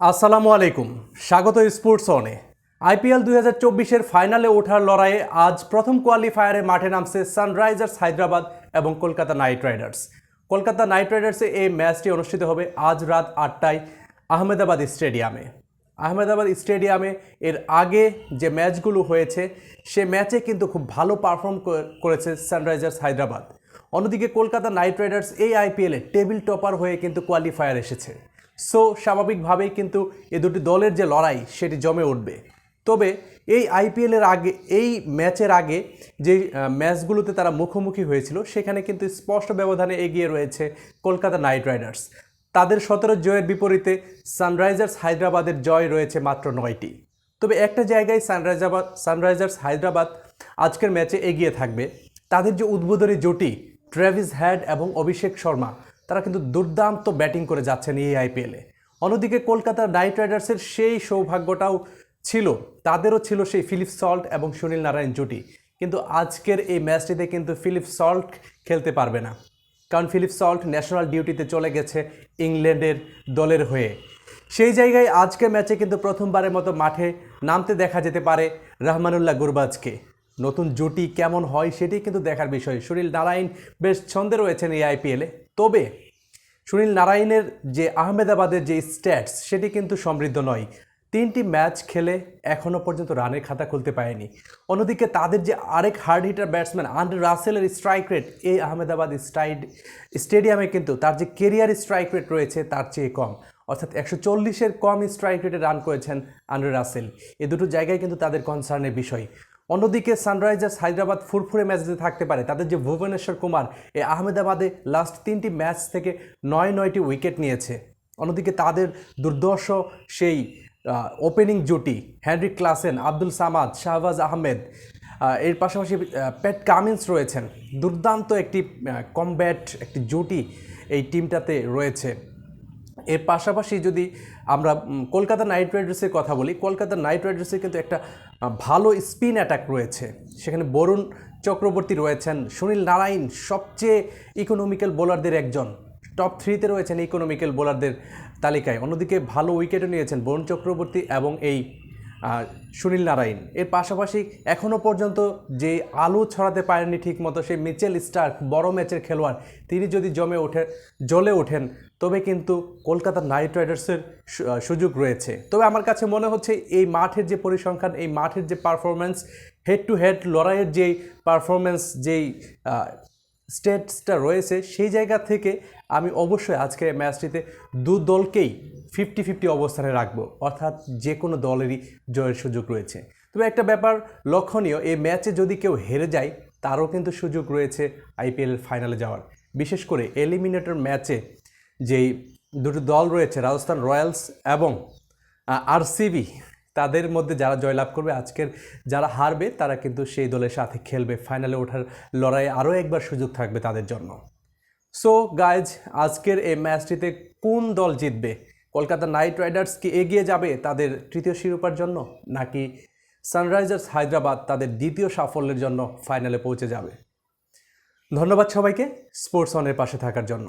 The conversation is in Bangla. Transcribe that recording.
আসসালামু আলাইকুম। স্বাগত স্পোর্টস অনে। আইপিএল দুই হাজার চব্বিশের ফাইনালে ওঠার লড়াইয়ে আজ প্রথম কোয়ালিফায়ারে মাঠে নামছে সানরাইজার্স হায়দ্রাবাদ এবং Kolkata knight riders. Kolkata knight রাইডার্সে এই ম্যাচটি অনুষ্ঠিত হবে আজ রাত আটটায় আহমেদাবাদ স্টেডিয়ামে। আহমেদাবাদ স্টেডিয়ামে এর আগে যে ম্যাচগুলো হয়েছে, সে ম্যাচে কিন্তু খুব ভালো পারফর্ম করেছে সানরাইজার্স হায়দ্রাবাদ। অন্যদিকে কলকাতা নাইট রাইডার্স এই আইপিএলে টেবিল টপার হয়ে কিন্তু কোয়ালিফায়ার এসেছে। সো স্বাভাবিকভাবেই কিন্তু এ দুটি দলের যে লড়াই, সেটি জমে উঠবে। তবে এই আইপিএলের আগে, এই ম্যাচের আগে যে ম্যাচগুলোতে তারা মুখোমুখি হয়েছিল, সেখানে কিন্তু স্পষ্ট ব্যবধানে এগিয়ে রয়েছে কলকাতা নাইট রাইডার্স। তাদের সতেরো জয়ের বিপরীতে সানরাইজার্স হায়দ্রাবাদের জয় রয়েছে মাত্র নয়টি। তবে একটা জায়গায় সানরাইজাবাদ সানরাইজার্স হায়দ্রাবাদ আজকের ম্যাচে এগিয়ে থাকবে। তাদের যে উদ্বোধনী জুটি ট্রেভিস হ্যাড এবং অভিষেক শর্মা তারা কিন্তু দুর্দান্ত ব্যাটিং করে যাচ্ছেন এই আইপিএলে অন্যদিকে কলকাতা নাইট রাইডার্সের সেই সৌভাগ্যটাও ছিল, তাদেরও ছিল সেই ফিলিপ সল্ট এবং সুনীল নারায়ণ জুটি। কিন্তু আজকের এই ম্যাচটিতে কিন্তু ফিলিপ সল্ট খেলতে পারবে না। কারণ ফিলিপ সল্ট ন্যাশনাল ডিউটিতে চলে গেছে ইংল্যান্ডের দলের হয়ে। সেই জায়গায় আজকের ম্যাচে কিন্তু প্রথমবারের মতো মাঠে নামতে দেখা যেতে পারে রহমানুল্লাহ গুরবাজকে। নতুন জুটি কেমন হয় সেটি কিন্তু দেখার বিষয়। সুনীল নারায়ণ বেশ ছন্দে রয়েছেন এই আইপিএলে তবে সুনীল নারায়ণের যে আহমেদাবাদের যে স্ট্যাটস সেটি কিন্তু সমৃদ্ধ নয়। তিনটি ম্যাচ খেলে এখনও পর্যন্ত রানের খাতা খুলতে পারেনি। অন্যদিকে তাদের যে আরেক হার্ড হিটার ব্যাটসম্যান আন্ডার রাসেলের স্ট্রাইক রেট এই আহমেদাবাদ স্টাইড স্টেডিয়ামে কিন্তু তার যে কেরিয়ার স্ট্রাইক রেট রয়েছে, তার চেয়ে কম। অর্থাৎ একশো চল্লিশের কম স্ট্রাইক রেটে রান করেছেন আন্ডার রাসেল এ দুটো জায়গায় কিন্তু তাদের কনসার্নের বিষয়। অন্যদিকে সানরাইজার্স হায়দ্রাবাদ ফুরফুরে ম্যাচ যদি থাকতে পারে, তাদের যে ভুবনেশ্বর কুমার, এ আহমেদাবাদে লাস্ট তিনটি ম্যাচ থেকে নয় নয়টি উইকেট নিয়েছে। অন্যদিকে তাদের দুর্দর্শ সেই ওপেনিং জুটি হেনরি ক্লাসেন আব্দুল সামাদ শাহবাজ আহমেদ এর পাশাপাশি প্যাট কামিন্স রয়েছেন। দুর্দান্ত একটি কমব্যাট একটি জুটি এই টিমটাতে রয়েছে। এর পাশাপাশি যদি আমরা কলকাতা নাইট রাইডার্সের কথা বলি, কলকাতা নাইট রাইডার্সের কিন্তু একটা ভালো স্পিন অ্যাটাক রয়েছে। সেখানে বরুণ চক্রবর্তী রয়েছেন, সুনীল নারায়ণ সবচেয়ে ইকোনমিক্যাল বোলারদের একজন। টপ থ্রিতে রয়েছেন ইকোনমিক্যাল বোলারদের তালিকায়। অন্যদিকে ভালো উইকেটও নিয়েছেন বরুণ চক্রবর্তী এবং এই সুনীল নারায়ণ। এর পাশাপাশি এখনও পর্যন্ত যে আলু ছড়াতে পারেননি ঠিকমতো, সেই মিচেল স্টার্ক, বড় ম্যাচের খেলোয়াড়, তিনি যদি জমে ওঠে, জ্বলে ওঠেন, তবে কিন্তু কলকাতা নাইট রাইডার্সের সুযোগ রয়েছে। তবে আমার কাছে মনে হচ্ছে এই মাঠের যে পরিসংখ্যান, এই মাঠের যে পারফরমেন্স হেড টু হেড লড়াইয়ের যেই পারফরমেন্স যেই স্টেটসটা রয়েছে, সেই জায়গা থেকে আমি অবশ্যই আজকের ম্যাচটিতে দু দলকেই ফিফটি ফিফটি অবস্থানে রাখব, অর্থাৎ যে কোনো দলেরই জয়ের সুযোগ রয়েছে। তবে একটা ব্যাপার লক্ষণীয়, এই ম্যাচে যদি কেউ হেরে যায়, তারও কিন্তু সুযোগ রয়েছে আইপিএলের ফাইনালে যাওয়ার। বিশেষ করে এলিমিনেটর ম্যাচে যেই দুটো দল রয়েছে, রাজস্থান রয়্যালস এবং আরসিবি তাদের মধ্যে যারা জয়লাভ করবে, আজকের যারা হারবে, তারা কিন্তু সেই দলের সাথে খেলবে। ফাইনালে ওঠার লড়াইয়ে আরও একবার সুযোগ থাকবে তাদের জন্য। সো গাইজ আজকের এই ম্যাচটিতে কোন দল জিতবে? কলকাতা নাইট রাইডার্স কি এগিয়ে যাবে তাদের তৃতীয় শিরোপার জন্য, নাকি সানরাইজার্স হায়দ্রাবাদ তাদের দ্বিতীয় সাফল্যের জন্য ফাইনালে পৌঁছে যাবে? ধন্যবাদ সবাইকে স্পোর্টস অনের পাশে থাকার জন্য।